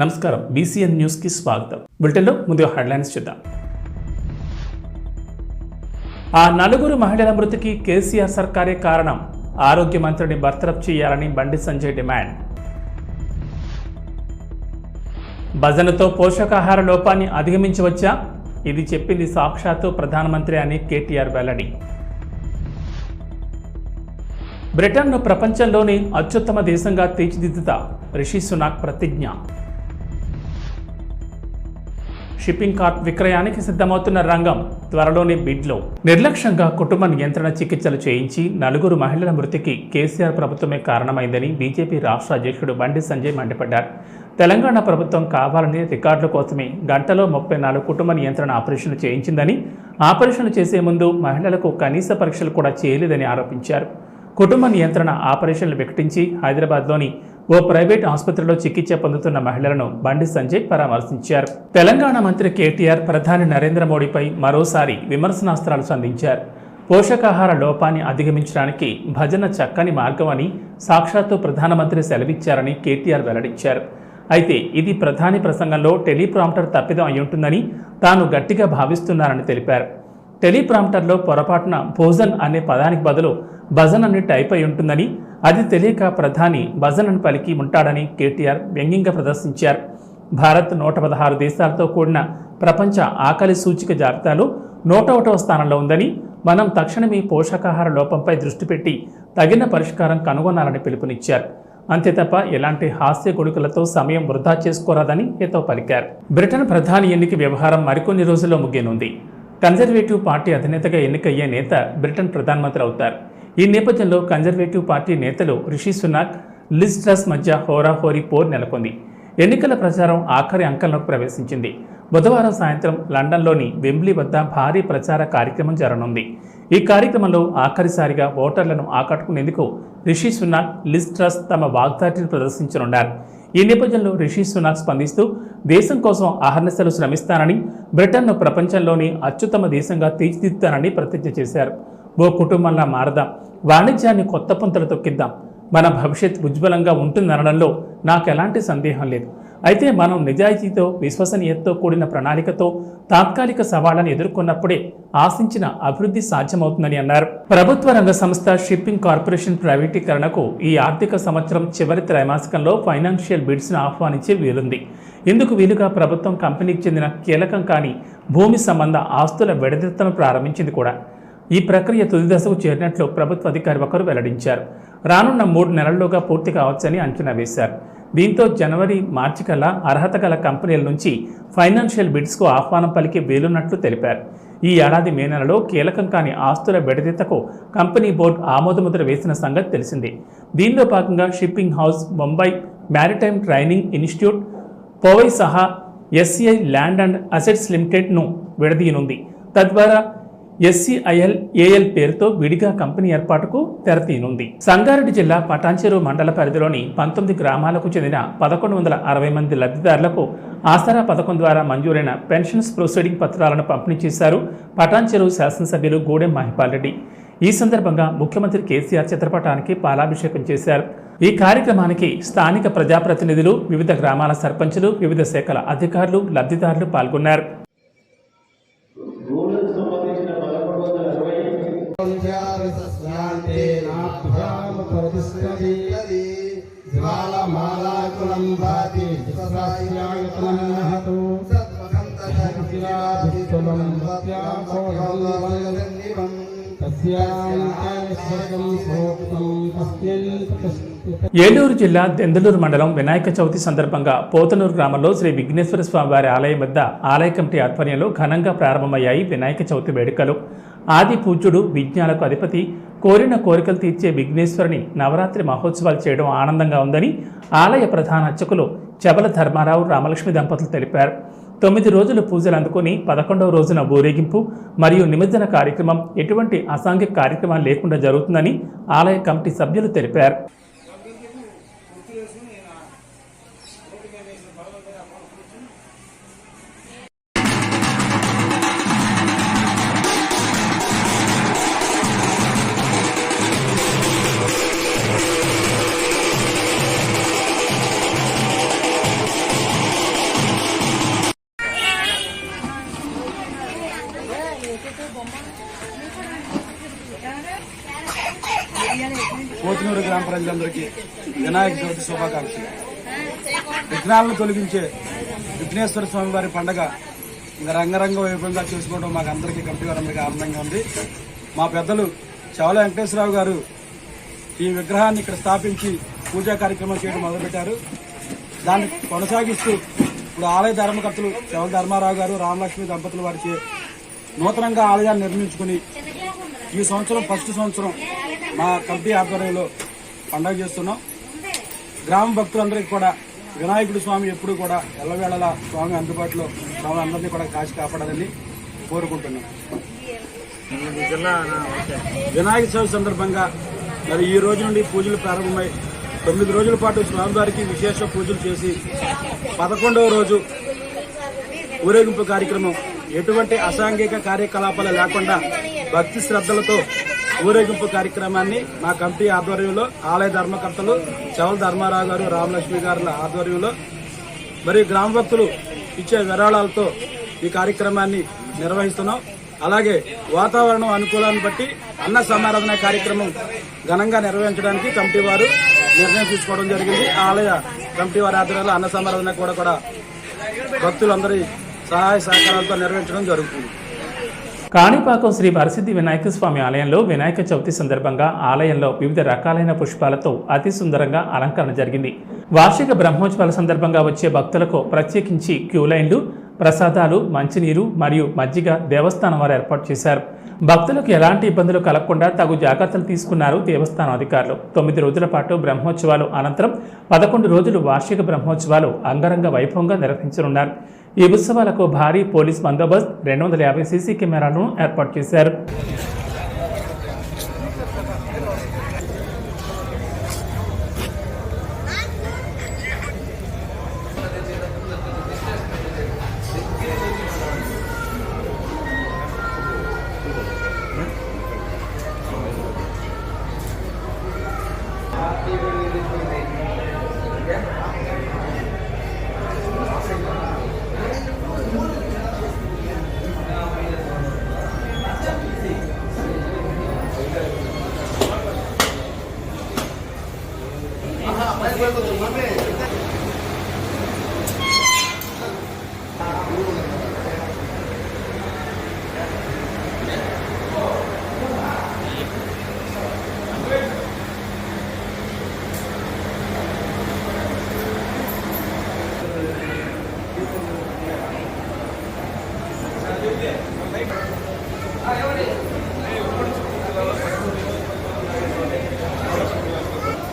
నమస్కారం. బీసీఎన్ న్యూస్కి స్వాగతం. బులెటిన్లో ముందుగా హెడ్లైన్స్ చూద్దాం. ఆ నలుగురు మహిళల మృతికి కేసీఆర్ సర్కారే కారణం. ఆరోగ్య మంత్రిని బర్తరఫ్ చేయాలని బండి సంజయ్ డిమాండ్. భజనతో పోషకాహార లోపాన్ని అధిగమించవచ్చా? ఇది చెప్పింది సాక్షాత్తు ప్రధానమంత్రి అని కేటీఆర్ వెల్లడి. బ్రిటన్ను ప్రపంచంలోని అత్యుత్తమ దేశంగా తీర్చిదిద్దుతా రిషి సునాక్ ప్రతిజ్ఞ. షిప్పింగ్ కార్ట్ విక్రయానికి సిద్ధమవుతున్న రంగం త్వరలోనే బిడ్లో. నిర్లక్ష్యంగా కుటుంబ నియంత్రణ చికిత్సలు చేయించి నలుగురు మహిళల మృతికి కేసీఆర్ ప్రభుత్వమే కారణమైందని బీజేపీ రాష్ట్ర అధ్యక్షుడు బండి సంజయ్ మండిపడ్డారు. తెలంగాణ ప్రభుత్వం కావాలని రికార్డుల కోసమే గంటలో ముప్పై నాలుగు కుటుంబ నియంత్రణ ఆపరేషన్లు చేయించిందని ఆపరేషన్లు చేసే ముందు మహిళలకు కనీస పరీక్షలు కూడా చేయలేదని ఆరోపించారు. కుటుంబ నియంత్రణ ఆపరేషన్లు వికటించి హైదరాబాద్లోని ఓ ప్రైవేట్ ఆసుపత్రిలో చికిత్స పొందుతున్న మహిళలను బండి సంజయ్ పరామర్శించారు. తెలంగాణ మంత్రి కేటీఆర్ ప్రధాని నరేంద్ర మోడీపై మరోసారి విమర్శనాస్త్రాలు సంధించారు. పోషకాహార లోపాన్ని అధిగమించడానికి భజన చక్కని మార్గమని సాక్షాత్తు ప్రధానమంత్రి సెలవిచ్చారని కేటీఆర్ వెల్లడించారు. అయితే ఇది ప్రధాని ప్రసంగంలో టెలిప్రాంప్టర్ తప్పిదం అయి ఉంటుందని తాను గట్టిగా భావిస్తున్నారని తెలిపారు. టెలిప్రాంప్టర్లో పొరపాటున భోజన్ అనే పదానికి బదులు భజన్ టైప్ అయి ఉంటుందని అది తెలియక ప్రధాని భజనను పలికి ఉంటాడని కేటీఆర్ వ్యంగ్యంగా ప్రదర్శించారు. భారత్ నూట పదహారు దేశాలతో కూడిన ప్రపంచ ఆకలి సూచిక జాబితాలో నూట ఒకటవ స్థానంలో ఉందని మనం తక్షణమే పోషకాహార లోపంపై దృష్టి పెట్టి తగిన పరిష్కారం కనుగొనాలని పిలుపునిచ్చారు. అంతే తప్ప ఎలాంటి హాస్య కొడుకులతో సమయం వృధా చేసుకోరాదని హితవు పలికారు. బ్రిటన్ ప్రధాని ఎన్నిక వ్యవహారం మరికొన్ని రోజుల్లో ముగియనుంది. కన్జర్వేటివ్ పార్టీ అధినేతగా ఎన్నికయ్యే నేత బ్రిటన్ ప్రధానమంత్రి అవుతారు. ఈ నేపథ్యంలో కన్జర్వేటివ్ పార్టీ నేతలు రిషి సునాక్ లిజ్ ట్రస్ మధ్య హోరాహోరీ పోర్ నెలకొంది. ఎన్నికల ప్రచారం ఆఖరి అంకంలోకి ప్రవేశించింది. బుధవారం సాయంత్రం లండన్లోని వెంబ్లీ వద్ద భారీ ప్రచార కార్యక్రమం జరగనుంది. ఈ కార్యక్రమంలో ఆఖరిసారిగా ఓటర్లను ఆకట్టుకునేందుకు రిషి సునాక్ లిజ్ ట్రస్ తమ వాగ్దాటిని ప్రదర్శించనున్నారు. ఈ నేపథ్యంలో రిషి సునాక్ స్పందిస్తూ దేశం కోసం అహర్నిశలు శ్రమిస్తానని బ్రిటన్ను ప్రపంచంలోని అత్యుత్తమ దేశంగా తీర్చిదిద్దుతానని ప్రతిజ్ఞ చేశారు. ఓ కుటుంబంలా మారదాం. వాణిజ్యాన్ని కొత్త పుంతలు తొక్కిద్దాం. మన భవిష్యత్ ఉజ్వలంగా ఉంటుందనడంలో నాకు ఎలాంటి సందేహం లేదు. అయితే మనం నిజాయితీతో విశ్వసనీయతతో కూడిన ప్రణాళికతో తాత్కాలిక సవాళ్ళను ఎదుర్కొన్నప్పుడే ఆశించిన అభివృద్ధి సాధ్యమవుతుందని అన్నారు. ప్రభుత్వ రంగ సంస్థ షిప్పింగ్ కార్పొరేషన్ ప్రైవేటీకరణకు ఈ ఆర్థిక సంవత్సరం చివరి త్రైమాసికంలో ఫైనాన్షియల్ బిడ్స్ను ఆహ్వానించే వీలుంది. ఇందుకు వీలుగా ప్రభుత్వం కంపెనీకి చెందిన కీలకం కాని భూమి సంబంధ ఆస్తుల విడదీతను ప్రారంభించింది కూడా. ఈ ప్రక్రియ తుది దశకు చేరినట్లు ప్రభుత్వ అధికారి ఒకరు వెల్లడించారు. రానున్న మూడు నెలల్లోగా పూర్తి కావచ్చని అంచనా వేశారు. దీంతో జనవరి మార్చి కల్లా అర్హత గల కంపెనీల నుంచి ఫైనాన్షియల్ బిడ్స్కు ఆహ్వానం పలికి వీలున్నట్లు తెలిపారు. ఈ ఏడాది మే నెలలో కీలకం కాని ఆస్తుల విడదీతకు కంపెనీ బోర్డు ఆమోదముద్ర వేసిన సంగతి తెలిసింది. దీనిలో భాగంగా shipping house Mumbai maritime training institute Powai సహా ఎస్సీఐ ల్యాండ్ అండ్ అసెట్స్ లిమిటెడ్ను విడదీయనుంది. తద్వారా ఎస్సీఐఎల్ ఏఎల్ పేరుతో విడిగా కంపెనీ ఏర్పాటుకు తెరతీనుంది. సంగారెడ్డి జిల్లా పటాన్చెరు మండల పరిధిలోని పంతొమ్మిది గ్రామాలకు చెందిన పదకొండు వందల అరవై మంది లబ్ధిదారులకు ఆసరా పథకం ద్వారా మంజూరైన పెన్షన్స్ ప్రొసీడింగ్ పత్రాలను పంపిణీ చేశారు పటాన్చెరు శాసనసభ్యులు గూడెం మహిపాల్ రెడ్డి. ఈ సందర్భంగా ముఖ్యమంత్రి కేసీఆర్ చిత్రపటానికి పాలాభిషేకం చేశారు. ఈ కార్యక్రమానికి స్థానిక ప్రజాప్రతినిధులు వివిధ గ్రామాల సర్పంచులు వివిధ శాఖల అధికారులు లబ్ధిదారులు పాల్గొన్నారు. ఏలూరు జిల్లా దెందులూరు మండలం వినాయక చవితి సందర్భంగా పోతనూరు గ్రామంలో శ్రీ విఘ్నేశ్వర స్వామి వారి ఆలయం వద్ద ఆలయ కమిటీ ఆధ్వర్యంలో ఘనంగా ప్రారంభమయ్యాయి వినాయక చవితి వేడుకలు. ఆది పూజ్యుడు విజ్ఞాలకు అధిపతి కోరిన కోరికలు తీర్చే విఘ్నేశ్వరుని నవరాత్రి మహోత్సవాలు చేయడం ఆనందంగా ఉందని ఆలయ ప్రధాన అర్చకులు చబల ధర్మారావు రామలక్ష్మి దంపతులు తెలిపారు. తొమ్మిది రోజులు పూజలు అందుకుని పదకొండవ రోజున ఊరేగింపు మరియు నిమజ్జన కార్యక్రమం ఎటువంటి అసాంఘిక కార్యక్రమాలు లేకుండా జరుగుతుందని ఆలయ కమిటీ సభ్యులు తెలిపారు. ప్రజలందరికీ వినాయక చవితి శుభాకాంక్షలు. విఘ్నాలను తొలగించే విఘ్నేశ్వర స్వామి వారి పండగ ఇంకా రంగరంగ వైభవంగా చేసుకోవడం మాకు అందరికీ కమిటీ వారందరికీ ఆనందంగా ఉంది. మా పెద్దలు చవల వెంకటేశ్వరరావు గారు ఈ విగ్రహాన్ని ఇక్కడ స్థాపించి పూజా కార్యక్రమం చేయడం మొదలుపెట్టారు. దాన్ని కొనసాగిస్తూ ఇప్పుడు ఆలయ ధర్మకర్తలు చవల ధర్మారావు గారు రామలక్ష్మి దంపతులు వారిచే నూతనంగా ఆలయాన్ని నిర్మించుకుని ఈ సంవత్సరం ఫస్ట్ సంవత్సరం మా కమిటీ ఆధ్వర్యంలో పండగ చేస్తున్నాం. గ్రామ భక్తులందరికీ కూడా వినాయకుడు స్వామి ఎప్పుడు కూడా ఎల్లవేళల స్వామి అందుబాటులో స్వామి అందరినీ కూడా కాచి కాపాడాలని కోరుకుంటున్నాం. వినాయక చవితి సందర్భంగా మరి ఈ రోజు నుండి పూజలు ప్రారంభమై తొమ్మిది రోజుల పాటు స్వామివారికి విశేష పూజలు చేసి పదకొండవ రోజు ఊరేగింపు కార్యక్రమం ఎటువంటి అసాంఘిక కార్యకలాపాలు లేకుండా భక్తి శ్రద్ధలతో ఊరేగింపు కార్యక్రమాన్ని మా కమిటీ ఆధ్వర్యంలో ఆలయ ధర్మకర్తలు చవల ధర్మారావు గారు రామలక్ష్మి గారుల ఆధ్వర్యంలో మరియు గ్రామ భక్తులు ఇచ్చే విరాళాలతో ఈ కార్యక్రమాన్ని నిర్వహిస్తున్నాం. అలాగే వాతావరణం అనుకూలాన్ని బట్టి అన్న సమారాధన కార్యక్రమం ఘనంగా నిర్వహించడానికి కమిటీ వారు నిర్ణయం తీసుకోవడం జరిగింది. ఆలయ కమిటీ వారి ఆధ్వర్యంలో అన్న సమారాధన కూడా కూడా భక్తులందరి సహాయ సహకారాలతో నిర్వహించడం జరుగుతుంది. కాణిపాకం శ్రీ వరసిద్ధి వినాయక స్వామి ఆలయంలో వినాయక చవితి సందర్భంగా ఆలయంలో వివిధ రకాలైన పుష్పాలతో అతి సుందరంగా అలంకరణ జరిగింది. వార్షిక బ్రహ్మోత్సవాల సందర్భంగా వచ్చే భక్తులకు ప్రత్యేకించి క్యూ లైన్లు ప్రసాదాలు మంచినీరు మరియు మజ్జిగ దేవస్థానం వారు ఏర్పాటు చేశారు. భక్తులకు ఎలాంటి ఇబ్బందులు కలగకుండా తగు జాగ్రత్తలు తీసుకున్నారు దేవస్థానం అధికారులు. తొమ్మిది రోజుల పాటు బ్రహ్మోత్సవాలు అనంతరం పదకొండు రోజులు వార్షిక బ్రహ్మోత్సవాలు అంగరంగ వైభవంగా నిర్వహించనున్నారు. ఈ ఉత్సవాలకు భారీ పోలీస్ బందోబస్తు రెండు వందల యాభై సీసీ కెమెరాలను ఏర్పాటు చేశారు.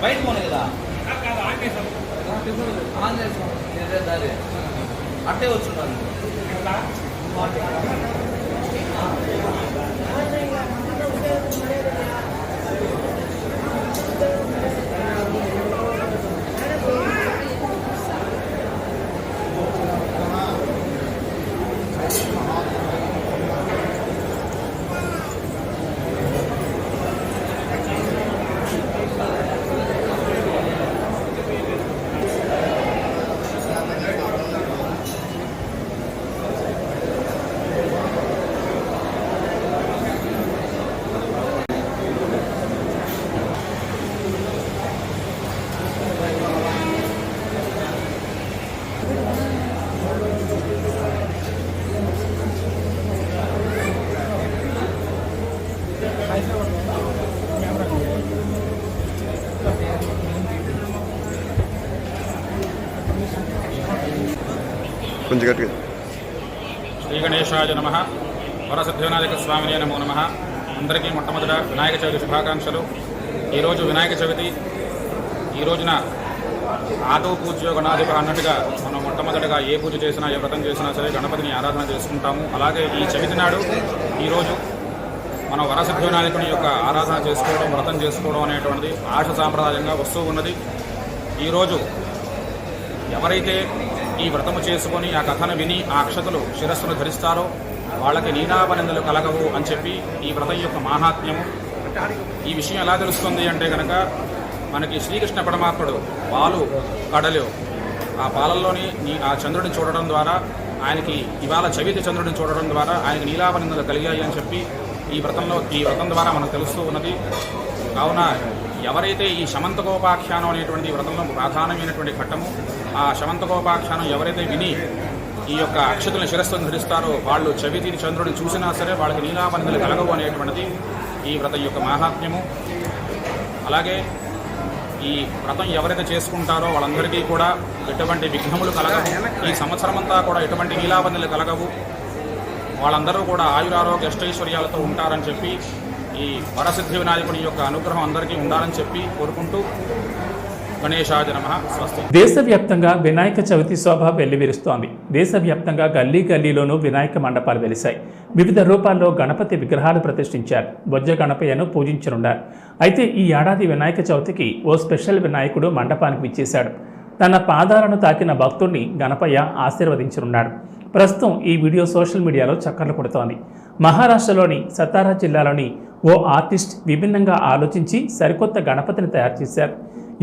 బయట పోనీ కదా. ఆన్ చేసాం దారి అట్టే వచ్చున్నాను కొంచెం గట్టిగా. శ్రీ గణేశాయ నమ. వరసిద్ధివినాయక స్వామినే నమో నమ. అందరికీ మొట్టమొదట వినాయక చవితి శుభాకాంక్షలు. ఈరోజు వినాయక చవితి ఈ రోజున ఆదో పూజ గణాధిప అన్నట్టుగా మనం మొట్టమొదటిగా ఏ పూజ చేసినా ఏ వ్రతం చేసినా సరే గణపతిని ఆరాధన చేసుకుంటాము. అలాగే ఈ చవితి నాడు ఈరోజు మన వరసిద్ధ వినాయకుని యొక్క ఆరాధన చేసుకోవడం వ్రతం చేసుకోవడం అనేటువంటిది ఆశ సాంప్రదాయంగా వస్తూ ఉన్నది. ఈరోజు ఎవరైతే ఈ వ్రతము చేసుకొని ఆ కథను విని ఆ అక్షతలు శిరస్సును ధరిస్తారో వాళ్ళకి నీనాపనిందలు కలగవు అని చెప్పి ఈ వ్రతం యొక్క మాహాత్మ్యము. ఈ విషయం ఎలా తెలుస్తుంది అంటే కనుక మనకి శ్రీకృష్ణ పరమాత్ముడు పాలు కడలు. ఆ పాలల్లోని నీ- ఆ చంద్రుడిని చూడడం ద్వారా ఆయనకి ఇవాళ చవితి చంద్రుడిని చూడడం ద్వారా ఆయనకి నీలాపనిందలు కలిగాయి అని చెప్పి ఈ వ్రతంలో ఈ వ్రతం ద్వారా మనకు తెలుస్తూ ఉన్నది. కావున ఎవరైతే ఈ శమంతకోపాఖ్యానం అనేటువంటి వ్రతంలో ప్రధానమైనటువంటి ఘట్టము ఆ శమంతకోపాఖ్యానం ఎవరైతే విని ఈ యొక్క అక్షతులను శిరస్సును ధరిస్తారో వాళ్ళు చవితిని చంద్రుడిని చూసినా సరే వాళ్ళకి నీలాపనిధులు కలగవు అనేటువంటిది ఈ వ్రతం యొక్క మాహాత్మ్యము. అలాగే ఈ వ్రతం ఎవరైతే చేసుకుంటారో వాళ్ళందరికీ కూడా ఎటువంటి విఘ్నములు కలగవు. ఈ సంవత్సరం అంతా కూడా ఎటువంటి నీలాపనిధులు కలగవు. వాళ్ళందరూ కూడా ఆయురారోగ్య అష్టైశ్వర్యాలతో ఉంటారని చెప్పి ఈ వరసిద్ధి వినాయకుని యొక్క అనుగ్రహం అందరికీ ఉండాలని చెప్పి కోరుకుంటూ దేశవ్యాప్తంగా వినాయక చవితి శోభ వెల్లివిరుస్తోంది. దేశవ్యాప్తంగా గల్లీ గల్లీలోనూ వినాయక మండపాలు వెలిశాయి. వివిధ రూపాల్లో గణపతి విగ్రహాలు ప్రతిష్ఠించారు. బొజ్జ గణపయ్యను పూజించనున్నారు. అయితే ఈ ఏడాది వినాయక చవితికి ఓ స్పెషల్ వినాయకుడు మండపానికి విచ్చేశాడు. తన పాదాలను తాకిన భక్తుడిని గణపయ్య ఆశీర్వదించనున్నాడు. ప్రస్తుతం ఈ వీడియో సోషల్ మీడియాలో చక్కర్లు కొడుతోంది. మహారాష్ట్రలోని సతారా జిల్లాలోని ఓ ఆర్టిస్ట్ విభిన్నంగా ఆలోచించి సరికొత్త గణపతిని తయారు చేశారు.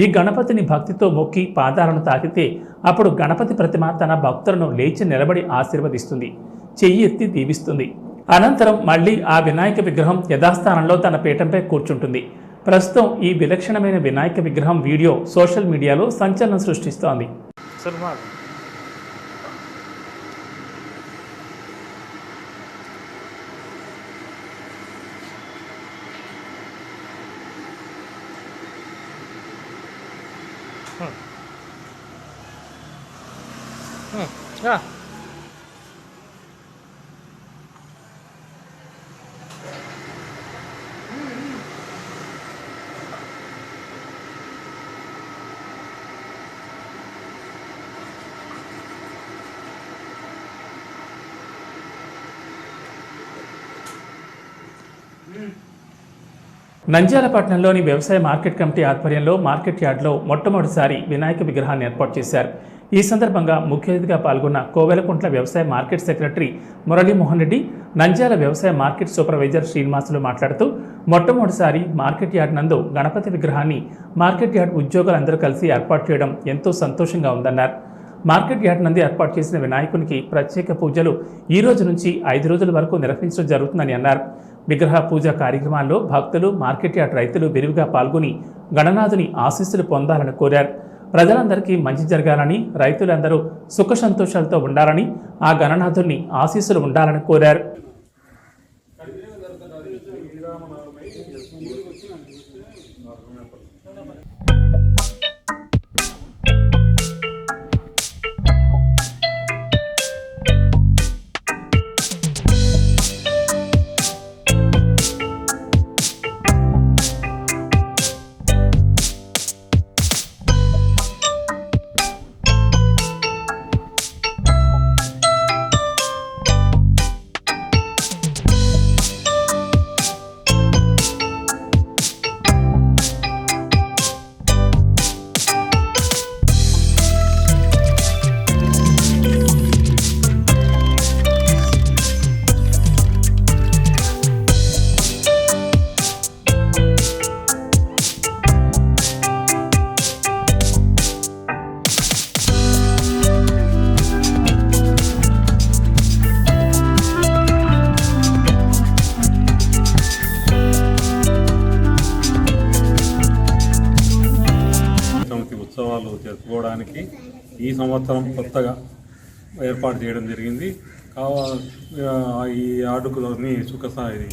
ఈ గణపతిని భక్తితో మొక్కి పాదాలను తాకితే అప్పుడు గణపతి ప్రతిమ తన భక్తులను లేచి నిలబడి ఆశీర్వదిస్తుంది చెయ్యి ఎత్తి దీవిస్తుంది. అనంతరం మళ్ళీ ఆ వినాయక విగ్రహం యథాస్థానంలో తన పీఠంపై కూర్చుంటుంది. ప్రస్తుతం ఈ విలక్షణమైన వినాయక విగ్రహం వీడియో సోషల్ మీడియాలో సంచలనం సృష్టిస్తోంది. Ja. నంద్యాలపట్నంలోని వ్యవసాయ మార్కెట్ కమిటీ ఆధ్వర్యంలో మార్కెట్ యార్డ్లో మొట్టమొదటిసారి వినాయక విగ్రహాన్ని ఏర్పాటు చేశారు ఈ సందర్భంగా ముఖ్య అతిథిగా పాల్గొన్న కోవెలకుంట్ల వ్యవసాయ మార్కెట్ సెక్రటరీ మురళీమోహన్ రెడ్డి నంద్యాల వ్యవసాయ మార్కెట్ సూపర్వైజర్ శ్రీనివాసులు మాట్లాడుతూ మొట్టమొదటిసారి మార్కెట్ యార్డ్ నందు గణపతి విగ్రహాన్ని మార్కెట్ యార్డ్ ఉద్యోగులందరూ కలిసి ఏర్పాటు చేయడం ఎంతో సంతోషంగా ఉందన్నారు. మార్కెట్ యార్డ్ నందు ఏర్పాటు చేసిన వినాయకునికి ప్రత్యేక పూజలు ఈ రోజు నుంచి ఐదు రోజుల వరకు నిర్వహించడం జరుగుతుందని అన్నారు. విగ్రహ పూజ కార్యక్రమాల్లో భక్తులు మార్కెట్ యార్డ్ రైతులు విరివిగా పాల్గొని గణనాథుని ఆశీస్సులు పొందాలని కోరారు. ప్రజలందరికీ మంచి జరగాలని రైతులందరూ సుఖ సంతోషాలతో ఉండాలని ఆ గణనాథుని ఆశీస్సులు ఉండాలని కోరారు. ఈ సంవత్సరం కొత్తగా ఏర్పాటు చేయడం జరిగింది. కావా ఈ యార్డుకులోని సుఖసా ఇది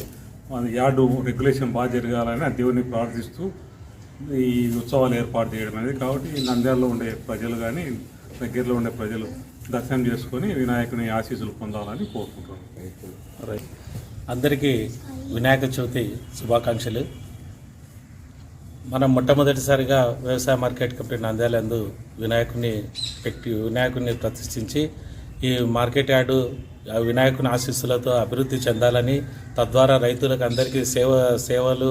యార్డు రెగ్యులేషన్ బాగా జరగాలని దేవుని ప్రార్థిస్తూ ఈ ఉత్సవాలు ఏర్పాటు చేయడం అనేది. కాబట్టి నంద్యాలలో ఉండే ప్రజలు కానీ దగ్గరలో ఉండే ప్రజలు దర్శనం చేసుకొని వినాయకుని ఆశీస్సులు పొందాలని కోరుకుంటున్నాను అందరికీ వినాయక చవితి శుభాకాంక్షలు. మనం మొట్టమొదటిసారిగా వ్యవసాయ మార్కెట్ కమిటీ నంద్యాలందు వినాయకుని పెట్టి వినాయకుని ప్రతిష్ఠించి ఈ మార్కెట్ యార్డు వినాయకుని ఆశీస్సులతో అభివృద్ధి చెందాలని తద్వారా రైతులకు అందరికీ సేవ సేవలు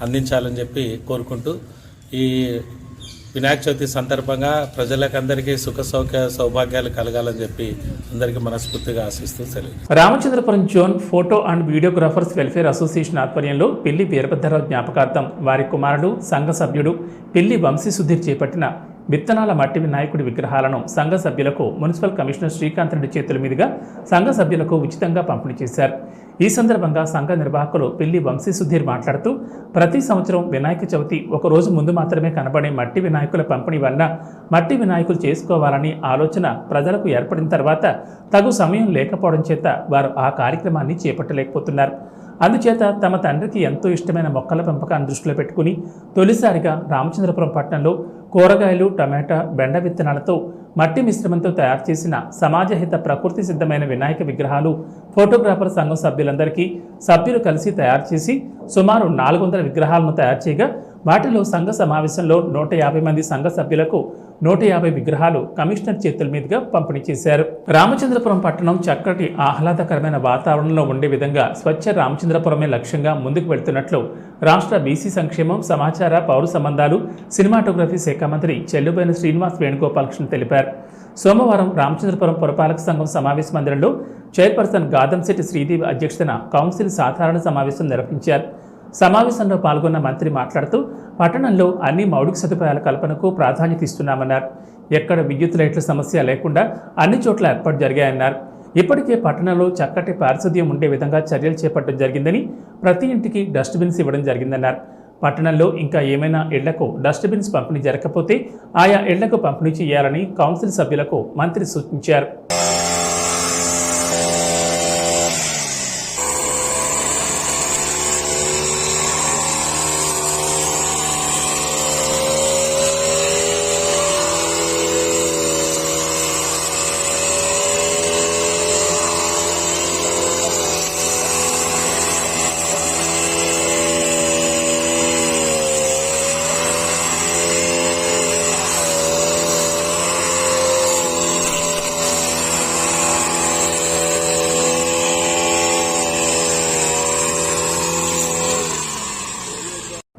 అందించాలని చెప్పి కోరుకుంటూ ఈ వినాయక చవితి సందర్భంగా ప్రజలకందరికీ సుఖ సౌఖ్య సౌభాగ్యాలు కలగాలని చెప్పి అందరికీ మనస్ఫూర్తిగా ఆశిస్తూ సెలవు. Ramachandrapuram zone photo and videographers welfare association ఆధ్వర్యంలో పెళ్ళి వీరభద్రరావు జ్ఞాపకార్థం వారి కుమారుడు సంఘ సభ్యుడు పెళ్ళి వంశీ సుధీర్ చేపట్టిన విత్తనాల మట్టి వినాయకుడి విగ్రహాలను సంఘ సభ్యులకు మున్సిపల్ కమిషనర్ శ్రీకాంత్ రెడ్డి చేతుల మీదుగా సంఘ సభ్యులకు ఉచితంగా పంపిణీ చేశారు. ఈ సందర్భంగా సంఘ నిర్వాహకులు పిల్లి వంశీ సుధీర్ మాట్లాడుతూ ప్రతి సంవత్సరం వినాయక చవితి ఒక రోజు ముందు మాత్రమే కనబడే మట్టి వినాయకుల పంపిణీ వల్ల మట్టి వినాయకులు చేసుకోవాలని ఆలోచన ప్రజలకు ఏర్పడిన తర్వాత తగు సమయం లేకపోవడం చేత వారు ఆ కార్యక్రమాన్ని చేపట్టలేకపోతున్నారు. అందుచేత తమ తండ్రికి ఎంతో ఇష్టమైన మొక్కల పెంపకాన్ని దృష్టిలో పెట్టుకుని తొలిసారిగా రామచంద్రపురం పట్టణంలో కూరగాయలు టమాటా బెండ విత్తనాలతో మట్టి మిశ్రమంతో తయారు చేసిన సమాజహిత ప్రకృతి సిద్ధమైన వినాయక విగ్రహాలు ఫోటోగ్రాఫర్ సంఘం సభ్యులందరికీ సభ్యులు కలిసి తయారు చేసి సుమారు నాలుగు వందల విగ్రహాలను తయారు చేయగా వాటిలో సంఘ సమావేశంలో నూట యాభై మంది సంఘ సభ్యులకు నూట యాభై విగ్రహాలు కమిషనర్ చేతుల మీదుగా పంపిణీ చేశారు. రామచంద్రపురం పట్టణం చక్కటి ఆహ్లాదకరమైన వాతావరణంలో ఉండే విధంగా స్వచ్ఛ రామచంద్రపురమే లక్ష్యంగా ముందుకు వెళ్తున్నట్లు రాష్ట్ర బీసీ సంక్షేమం సమాచార పౌర సంబంధాలు సినిమాటోగ్రఫీ శాఖ మంత్రి చెల్లుబైన శ్రీనివాస్ వేణుగోపాలకృష్ణ తెలిపారు. సోమవారం రామచంద్రపురం పురపాలక సంఘం సమావేశ మందిరంలో చైర్పర్సన్ గాదంశెట్టి శ్రీదేవి అధ్యక్షతన కౌన్సిల్ సాధారణ సమావేశం నిర్వహించారు. సమావేశంలో పాల్గొన్న మంత్రి మాట్లాడుతూ పట్టణంలో అన్ని మౌలిక సదుపాయాల కల్పనకు ప్రాధాన్యత ఇస్తున్నామన్నారు. ఎక్కడ విద్యుత్ లైట్ల సమస్య లేకుండా అన్ని చోట్ల ఏర్పాటు జరిగాయన్నారు. ఇప్పటికే పట్టణంలో చక్కటి పారిశుద్ధ్యం ఉండే విధంగా చర్యలు చేపట్టడం జరిగిందని ప్రతి ఇంటికి డస్ట్బిన్స్ ఇవ్వడం జరిగిందన్నారు. పట్టణంలో ఇంకా ఏమైనా ఇళ్ళకు డస్ట్బిన్స్ పంపిణీ జరగకపోతే ఆయా ఇళ్ళకు పంపిణీ చేయాలని కౌన్సిల్ సభ్యులకు మంత్రి సూచించారు.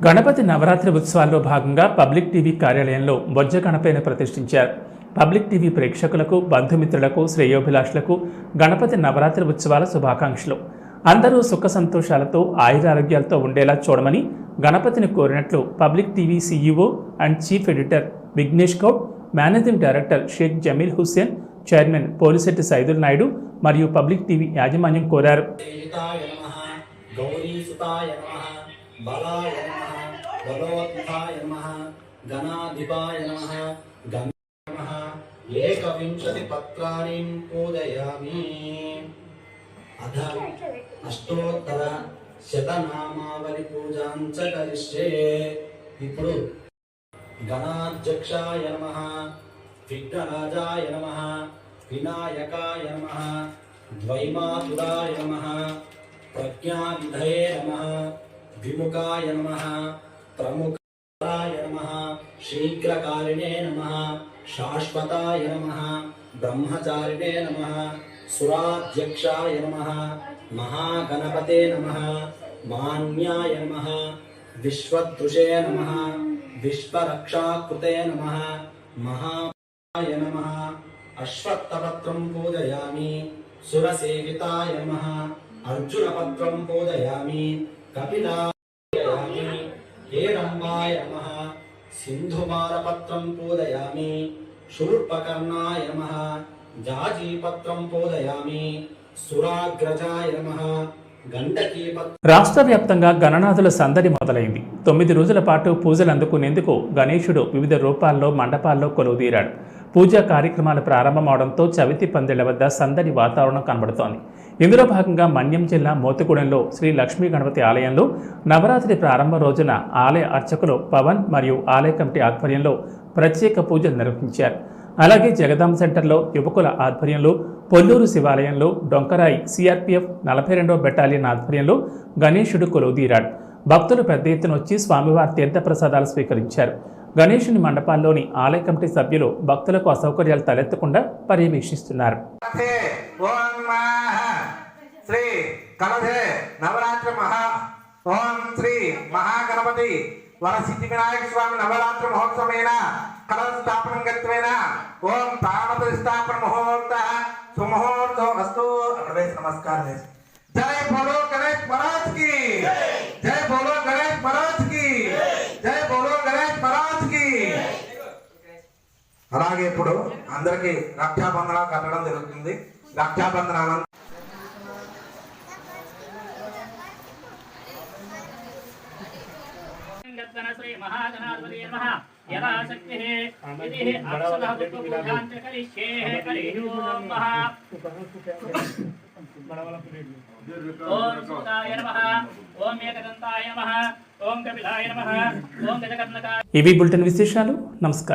గణపతి నవరాత్రి ఉత్సవాల్లో భాగంగా పబ్లిక్ టీవీ కార్యాలయంలో బొజ్జ గణపతిని ప్రతిష్ఠించారు. పబ్లిక్ టీవీ ప్రేక్షకులకు బంధుమిత్రులకు శ్రేయోభిలాషులకు గణపతి నవరాత్రి ఉత్సవాల శుభాకాంక్షలు. అందరూ సుఖ సంతోషాలతో ఆయురారోగ్యాలతో ఉండేలా చూడమని గణపతిని కోరినట్లు public TV CEO and chief editor Vignesh Goud managing director Shaik Jameel Hussain chairman Polishetty Saidul Naidu మరియు పబ్లిక్ టీవీ యాజమాన్యం కోరారు. బలాయ నమ బలోత్థాయ నమ గణాధిపాయ నమ గం ఏకవింశతి పత్రాన్ని పూజయామి. అధ అష్టోత్తర శతనామావళి పూజాంచ కరిష్యే. ఇప్పుడు గణాధ్యక్షాయ నమ విఘ్నరాజాయ నమ వినాయకాయ నమ ద్వైమాతురాయ నమ ప్రజ్ఞావిధయే నమ విముఖాయ నమ ప్రముఖాయ నమ శీఘ్రకారిణే నమ శాశ్వతాయ నమ బ్రహ్మచారిణే నమ సురాధ్యక్షాయ నమ మహాగణపతే నమ మాన్యాయ నమ విశ్వదృశే నమ విశ్వరక్షాకృతే నమ మహాయ నమ అశ్వత్థపత్రం పూజయామి సురసేవితాయ నమ అర్జునపత్రం పూజయామి కపిలా హేరంబాయ నమ? సింధుమారపత్రం పూజయామి శూర్పకర్ణాయ నమ? జాజీపత్రం పూజయామి సురాగ్రజాయ నమ? రాష్ట్ర వ్యాప్తంగా గణనాథుల సందడి మొదలైంది. తొమ్మిది రోజుల పాటు పూజలు అందుకునేందుకు గణేశుడు వివిధ రూపాల్లో మండపాల్లో కొలువుదీరాడు. పూజా కార్యక్రమాలు ప్రారంభమవడంతో చవితి పందిళ్ళ వద్ద సందడి వాతావరణం కనబడుతోంది. ఇందులో భాగంగా మన్యం జిల్లా మోతుగూడెంలో శ్రీ లక్ష్మీ గణపతి ఆలయంలో నవరాత్రి ప్రారంభ రోజున ఆలయ అర్చకులు పవన్ మరియు ఆలయ కమిటీ ఆధ్వర్యంలో ప్రత్యేక పూజలు నిర్వహించారు. అలాగే జగదాం సెంటర్లో యువకుల ఆధ్వర్యంలో పొల్లూరు శివాలయంలో డొంకరాయి సిఆర్పిఎఫ్ నలభై రెండవ బెటాలియన్ ఆధ్వర్యంలో గణేశుడు కొలువుదీరాడు. భక్తులు పెద్ద ఎత్తున వచ్చి స్వామివారి తీర్థప్రసాదాలు స్వీకరించారు. గణేషుని మండపాల్లోని ఆలయ కమిటీ సభ్యులు భక్తులకు అసౌకర్యాలు తలెత్తకుండా పర్యవేక్షిస్తున్నారు. శ్రీ కలధే నవరాత్రి మహా ఓం శ్రీ మహాగణపతి వరసిద్ధి వినాయక స్వామి నవరాత్రి మహోత్సవేన కలశ స్థాపనం గత్వేన ఓం ప్రాణ స్థాపన ముహూర్త సుముహూర్తం అస్తు నమస్కారం జై బోలో గణేష్ మహారాజ్కి! జై బోలో గణేష్ మహారాజ్కి! జై బోలో గణేష్ మహారాజ్కి! అలాగే ఇప్పుడు అందరికీ రక్షాబంధన కట్టడం జరుగుతుంది. రక్షాబంధనాలను నమః యథాశక్తి ఇది అక్షరః పూజాంచ కరిష్యే హరి ఓం మహా ఓం సూతాయ నమః ఓం ఏకదంతాయ నమః ఓం కపిలాయ నమః ఓం గజకర్ణకాయ ఇవి బులెటిన్ విశేషాలు నమస్కారం